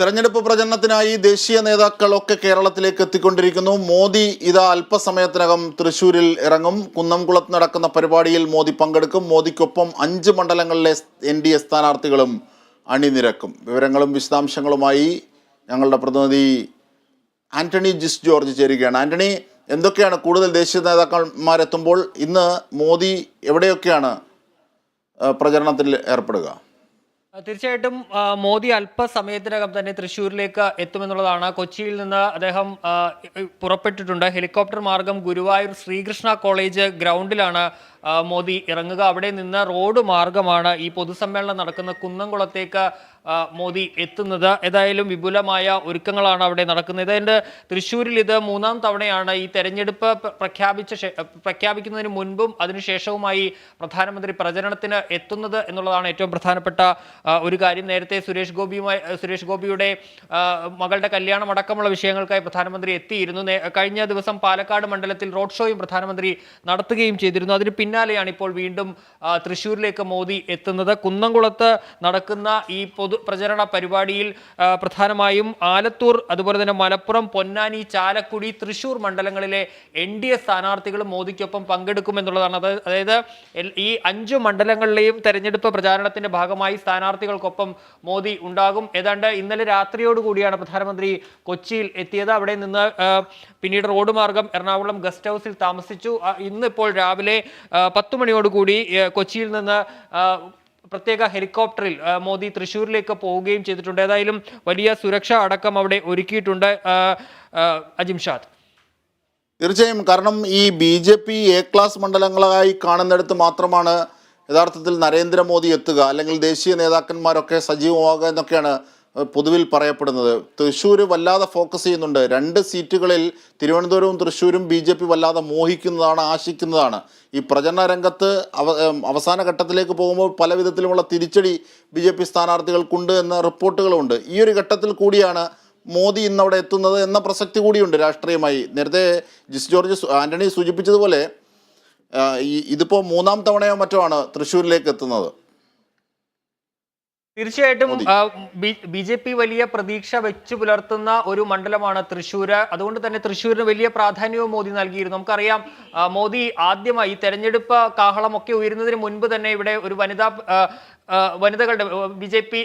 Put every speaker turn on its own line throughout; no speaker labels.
തെരഞ്ഞെടുപ്പ് പ്രചരണത്തിനായി ദേശീയ നേതാക്കളൊക്കെ കേരളത്തിലേക്ക് എത്തിക്കൊണ്ടിരിക്കുന്നു. മോദി ഇതാ അല്പസമയത്തിനകം തൃശൂരിൽ ഇറങ്ങും. കുന്നംകുളത്ത് നടക്കുന്ന പരിപാടിയിൽ മോദി പങ്കെടുക്കും. മോദിക്കൊപ്പം അഞ്ച് മണ്ഡലങ്ങളിലെ എൻ ഡി എ സ്ഥാനാർത്ഥികളും അണിനിരക്കും. വിവരങ്ങളും വിശദാംശങ്ങളുമായി ഞങ്ങളുടെ പ്രതിനിധി ആന്റണി ജിസ് ജോർജ് ചേരുകയാണ്. ആന്റണി എന്തൊക്കെയാണ് കൂടുതൽ ദേശീയ നേതാക്കന്മാരെത്തുമ്പോൾ ഇന്ന് മോദി എവിടെയൊക്കെയാണ് പ്രചരണത്തിൽ ഏർപ്പെടുക?
തീർച്ചയായിട്ടും മോദി അല്പസമയത്തിനകം തന്നെ തൃശ്ശൂരിലേക്ക് എത്തുമെന്നുള്ളതാണ്. കൊച്ചിയിൽ നിന്ന് അദ്ദേഹം പുറപ്പെട്ടിട്ടുണ്ട്. ഹെലികോപ്റ്റർ മാർഗം ഗുരുവായൂർ ശ്രീകൃഷ്ണ കോളേജ് ഗ്രൗണ്ടിലാണ് മോദി ഇറങ്ങുക. അവിടെ നിന്ന് റോഡ് മാർഗമാണ് ഈ പൊതുസമ്മേളനം നടക്കുന്ന കുന്നംകുളത്തേക്ക് മോദി എത്തുന്നത്. ഏതായാലും വിപുലമായ ഒരുക്കങ്ങളാണ് അവിടെ നടക്കുന്നത്. ഏതായാലും തൃശ്ശൂരിൽ ഇത് മൂന്നാം തവണയാണ് ഈ തെരഞ്ഞെടുപ്പ് പ്രഖ്യാപിച്ച പ്രഖ്യാപിക്കുന്നതിന് മുൻപും അതിനുശേഷവുമായി പ്രധാനമന്ത്രി പ്രചരണത്തിന് എത്തുന്നത് എന്നുള്ളതാണ് ഏറ്റവും പ്രധാനപ്പെട്ട ഒരു കാര്യം. നേരത്തെ സുരേഷ് ഗോപിയുമായി സുരേഷ് ഗോപിയുടെ മകളുടെ കല്യാണം അടക്കമുള്ള വിഷയങ്ങൾക്കായി പ്രധാനമന്ത്രി എത്തിയിരുന്നു. കഴിഞ്ഞ ദിവസം പാലക്കാട് മണ്ഡലത്തിൽ റോഡ് ഷോയും പ്രധാനമന്ത്രി നടത്തുകയും ചെയ്തിരുന്നു. അതിന് പിന്നാലെയാണ് ഇപ്പോൾ വീണ്ടും തൃശ്ശൂരിലേക്ക് മോദി എത്തുന്നത്. കുന്നംകുളത്ത് നടക്കുന്ന ഈ പൊതു പ്രചരണ പരിപാടിയിൽ പ്രധാനമായും ആലത്തൂർ അതുപോലെ തന്നെ മലപ്പുറം പൊന്നാനി ചാലക്കുടി തൃശ്ശൂർ മണ്ഡലങ്ങളിലെ എൻ ഡി എ സ്ഥാനാർത്ഥികളും മോദിക്കൊപ്പം പങ്കെടുക്കുമെന്നുള്ളതാണ്. അത് അതായത് ഈ അഞ്ച് മണ്ഡലങ്ങളിലെയും തെരഞ്ഞെടുപ്പ് പ്രചാരണത്തിന്റെ ഭാഗമായി സ്ഥാനാർത്ഥികൾക്കൊപ്പം മോദി ഉണ്ടാകും. ഏതാണ്ട് ഇന്നലെ രാത്രിയോടുകൂടിയാണ് പ്രധാനമന്ത്രി കൊച്ചിയിൽ എത്തിയത്. അവിടെ നിന്ന് പിന്നീട് റോഡ് മാർഗം എറണാകുളം ഗസ്റ്റ് ഹൗസിൽ താമസിച്ചു. ഇന്നിപ്പോൾ രാവിലെ പത്ത് മണിയോടുകൂടി കൊച്ചിയിൽ നിന്ന് പ്രത്യേക ഹെലികോപ്റ്ററിൽ മോദി തൃശ്ശൂരിലേക്ക് പോവുകയും ചെയ്തിട്ടുണ്ട്. ഏതായാലും വലിയ സുരക്ഷ അടക്കം അവിടെ ഒരുക്കിയിട്ടുണ്ട് അജിംഷാദ്
തീർച്ചയായും കാരണം ഈ B J P A class മണ്ഡലങ്ങളായി കാണുന്നിടത്ത് മാത്രമാണ് യഥാർത്ഥത്തിൽ നരേന്ദ്രമോദി എത്തുക. അല്ലെങ്കിൽ ദേശീയ നേതാക്കന്മാരൊക്കെ സജീവമാകുക എന്നൊക്കെയാണ് പൊതുവിൽ പറയപ്പെടുന്നത്. തൃശ്ശൂർ വല്ലാതെ ഫോക്കസ് ചെയ്യുന്നുണ്ട്. രണ്ട് സീറ്റുകളിൽ തിരുവനന്തപുരവും തൃശ്ശൂരും ബി ജെ പി വല്ലാതെ മോഹിക്കുന്നതാണ് ആശിക്കുന്നതാണ്. ഈ പ്രചരണ രംഗത്ത് അവ അവസാന ഘട്ടത്തിലേക്ക് പോകുമ്പോൾ പല വിധത്തിലുമുള്ള തിരിച്ചടി ബി ജെ പി സ്ഥാനാർത്ഥികൾക്കുണ്ട് എന്ന റിപ്പോർട്ടുകളുണ്ട്. ഈ ഒരു ഘട്ടത്തിൽ കൂടിയാണ് മോദി ഇന്നവിടെ എത്തുന്നത് എന്ന പ്രസക്തി കൂടിയുണ്ട് രാഷ്ട്രീയമായി. നേരത്തെ ജിസ് ജോർജ് ആന്റണി സൂചിപ്പിച്ചതുപോലെ ഇതിപ്പോൾ മൂന്നാം തവണയോ മറ്റോ ആണ് തൃശ്ശൂരിലേക്ക് എത്തുന്നത്.
തീർച്ചയായിട്ടും ബി ജെ പി വലിയ പ്രതീക്ഷ വെച്ചു പുലർത്തുന്ന ഒരു മണ്ഡലമാണ് തൃശ്ശൂര്. അതുകൊണ്ട് തന്നെ തൃശ്ശൂരിന് വലിയ പ്രാധാന്യവും മോദി നൽകിയിരുന്നു. നമുക്കറിയാം മോദി ആദ്യമായി തെരഞ്ഞെടുപ്പ് കാഹളമൊക്കെ ഉയരുന്നതിന് മുൻപ് തന്നെ ഇവിടെ ഒരു വനിതാ വനിതകളുടെ ബി ജെ പി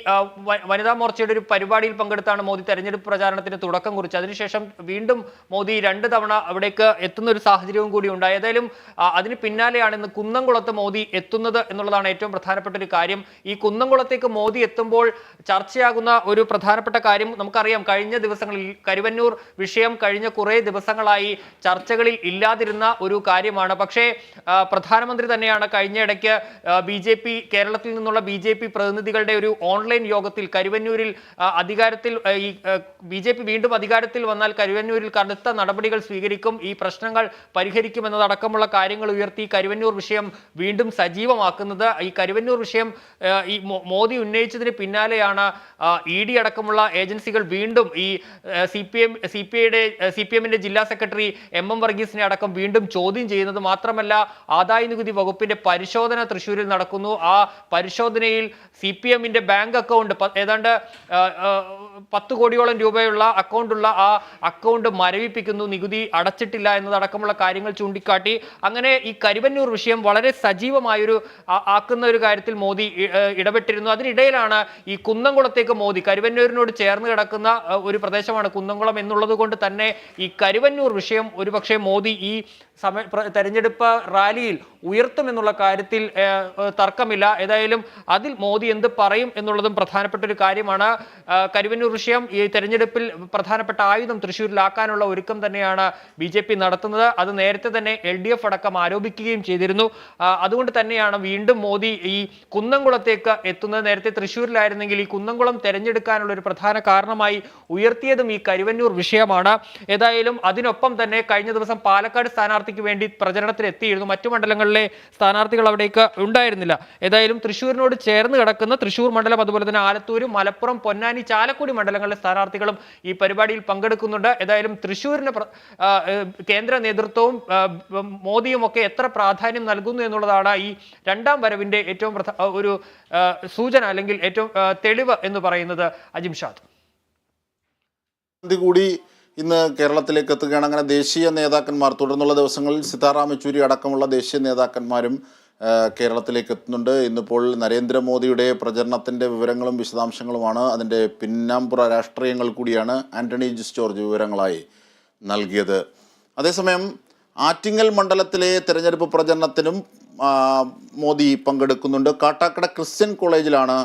വനിതാ മോർച്ചയുടെ ഒരു പരിപാടിയിൽ പങ്കെടുത്താണ് മോദി തെരഞ്ഞെടുപ്പ് പ്രചാരണത്തിന് തുടക്കം കുറിച്ചത്. അതിനുശേഷം വീണ്ടും മോദി രണ്ട് തവണ അവിടേക്ക് എത്തുന്ന ഒരു സാഹചര്യവും കൂടി ഉണ്ടായി. ഏതായാലും അതിന് പിന്നാലെയാണ് ഇന്ന് കുന്നംകുളത്ത് മോദി എത്തുന്നത് എന്നുള്ളതാണ് ഏറ്റവും പ്രധാനപ്പെട്ട ഒരു കാര്യം. ഈ കുന്നംകുളത്തേക്ക് മോദി എത്തുമ്പോൾ ചർച്ചയാകുന്ന ഒരു പ്രധാനപ്പെട്ട കാര്യം നമുക്കറിയാം. കഴിഞ്ഞ ദിവസങ്ങളിൽ കരുവന്നൂർ വിഷയം കഴിഞ്ഞ കുറേ ദിവസങ്ങളായി ചർച്ചകളിൽ ഇല്ലാതിരുന്ന ഒരു കാര്യമാണ്. പക്ഷേ പ്രധാനമന്ത്രി തന്നെയാണ് കഴിഞ്ഞ ഇടയ്ക്ക് ബി കേരളത്തിൽ നിന്നുള്ള ബി ജെ പി പ്രതിനിധികളുടെ ഒരു ഓൺലൈൻ യോഗത്തിൽ കരുവന്നൂരിൽ അധികാരത്തിൽ ഈ ബി ജെ പി വീണ്ടും അധികാരത്തിൽ വന്നാൽ കരുവന്നൂരിൽ കടുത്ത നടപടികൾ സ്വീകരിക്കും. ഈ പ്രശ്നങ്ങൾ പരിഹരിക്കുമെന്നതടക്കമുള്ള കാര്യങ്ങൾ ഉയർത്തി കരുവന്നൂർ വിഷയം വീണ്ടും സജീവമാക്കുന്നത്. ഈ കരുവന്നൂർ വിഷയം ഈ മോദി ഉന്നയിച്ചതിന് പിന്നാലെയാണ് ഇ ഡി അടക്കമുള്ള ഏജൻസികൾ വീണ്ടും ഈ C P M C P ഐയുടെ സി പി എമ്മിന്റെ ജില്ലാ സെക്രട്ടറി എം എം വർഗീസിനെ അടക്കം വീണ്ടും ചോദ്യം ചെയ്യുന്നത് മാത്രമല്ല ആദായ നികുതി വകുപ്പിന്റെ പരിശോധന തൃശ്ശൂരിൽ നടക്കുന്നു. ആ പരിശോധനയിൽ സി പി എമ്മിന്റെ ബാങ്ക് അക്കൗണ്ട് ഏതാണ്ട് പത്ത് കോടിയോളം രൂപയുള്ള അക്കൗണ്ടുള്ള ആ അക്കൗണ്ട് മരവിപ്പിക്കുന്നു. നികുതി അടച്ചിട്ടില്ല എന്നതടക്കമുള്ള കാര്യങ്ങൾ ചൂണ്ടിക്കാട്ടി. അങ്ങനെ ഈ കരിവന്നൂർ വിഷയം വളരെ സജീവമായൊരു ആക്കുന്ന ഒരു കാര്യത്തിൽ മോദി ഇടപെട്ടിരുന്നു. അതിനിടയിലാണ് ഈ കുന്നംകുളത്തേക്ക് മോദി കരുവന്നൂരിനോട് ചേർന്ന് കിടക്കുന്ന ഒരു പ്രദേശമാണ് കുന്നംകുളം എന്നുള്ളത് കൊണ്ട് തന്നെ ഈ കരുവന്നൂർ വിഷയം ഒരുപക്ഷെ മോദി ഈ സമയ തെരഞ്ഞെടുപ്പ് റാലിയിൽ ഉയർത്തുമെന്നുള്ള കാര്യത്തിൽ തർക്കമില്ല. ഏതായാലും അതിൽ മോദി എന്ത് പറയും എന്നുള്ളതും പ്രധാനപ്പെട്ട ഒരു കാര്യമാണ്. കരുവന്നൂർ വിഷയം ഈ തെരഞ്ഞെടുപ്പിൽ പ്രധാനപ്പെട്ട ആയുധം തൃശ്ശൂരിലാക്കാനുള്ള ഒരുക്കം തന്നെയാണ് ബി ജെ പി നടത്തുന്നത്. അത് നേരത്തെ തന്നെ എൽ ഡി എഫ് അടക്കം ആരോപിക്കുകയും ചെയ്തിരുന്നു. അതുകൊണ്ട് തന്നെയാണ് വീണ്ടും മോദി ഈ കുന്നംകുളത്തേക്ക് എത്തുന്നത്. നേരത്തെ തൃശ്ശൂരിലായിരുന്നെങ്കിൽ ഈ കുന്നംകുളം തെരഞ്ഞെടുക്കാനുള്ള ഒരു പ്രധാന കാരണമായി ഉയർത്തിയതും ഈ കരുവന്നൂർ വിഷയമാണ്. ഏതായാലും അതിനൊപ്പം തന്നെ കഴിഞ്ഞ ദിവസം പാലക്കാട് സ്ഥാനാർത്ഥിക്ക് വേണ്ടി പ്രചരണത്തിൽ എത്തിയിരുന്നു മറ്റു മണ്ഡലങ്ങളിലെ സ്ഥാനാർത്ഥികൾ അവിടേക്ക് ഉണ്ടായിരുന്നില്ല. ഏതായാലും തൃശ്ശൂരിനോട് ചേർന്ന് കിടക്കുന്ന തൃശൂർ മണ്ഡലം അതുപോലെ തന്നെ ആലത്തൂർ മലപ്പുറം പൊന്നാനി ചാലക്കുടി മണ്ഡലങ്ങളിലെ സ്ഥാനാർത്ഥികളും ഈ പരിപാടിയിൽ പങ്കെടുക്കുന്നുണ്ട്. ഏതായാലും തൃശ്ശൂരിന് കേന്ദ്ര നേതൃത്വവും മോദിയും ഒക്കെ എത്ര പ്രാധാന്യം നൽകുന്നു എന്നുള്ളതാണ് ഈ രണ്ടാം വരവിന്റെ ഏറ്റവും ഒരു സൂചന അല്ലെങ്കിൽ ഏറ്റവും തെളിവ് എന്ന് പറയുന്നത് അജിംഷാദ്
കൂടി ഇന്ന് കേരളത്തിലേക്ക് എത്തുകയാണ്. അങ്ങനെ ദേശീയ നേതാക്കന്മാർ തുടർന്നുള്ള ദിവസങ്ങളിൽ സീതാറാം യെച്ചൂരി അടക്കമുള്ള ദേശീയ നേതാക്കന്മാരും കേരളത്തിലേക്ക് എത്തുന്നുണ്ട്. ഇന്നിപ്പോൾ നരേന്ദ്രമോദിയുടെ പ്രചരണത്തിന്റെ വിവരങ്ങളും വിശദാംശങ്ങളുമാണ് അതിന്റെ പിന്നാമ്പുറ രാഷ്ട്രീയങ്ങൾ കൂടിയാണ് ആന്റണി ജിസ് ജോർജ് വിവരങ്ങളായി നൽകിയത്. അതേസമയം ആറ്റിങ്ങൽ മണ്ഡലത്തിലെ തെരഞ്ഞെടുപ്പ് പ്രചരണത്തിനും മോദി പങ്കെടുക്കുന്നുണ്ട്. കാട്ടാക്കട ക്രിസ്ത്യൻ കോളേജിലാണ്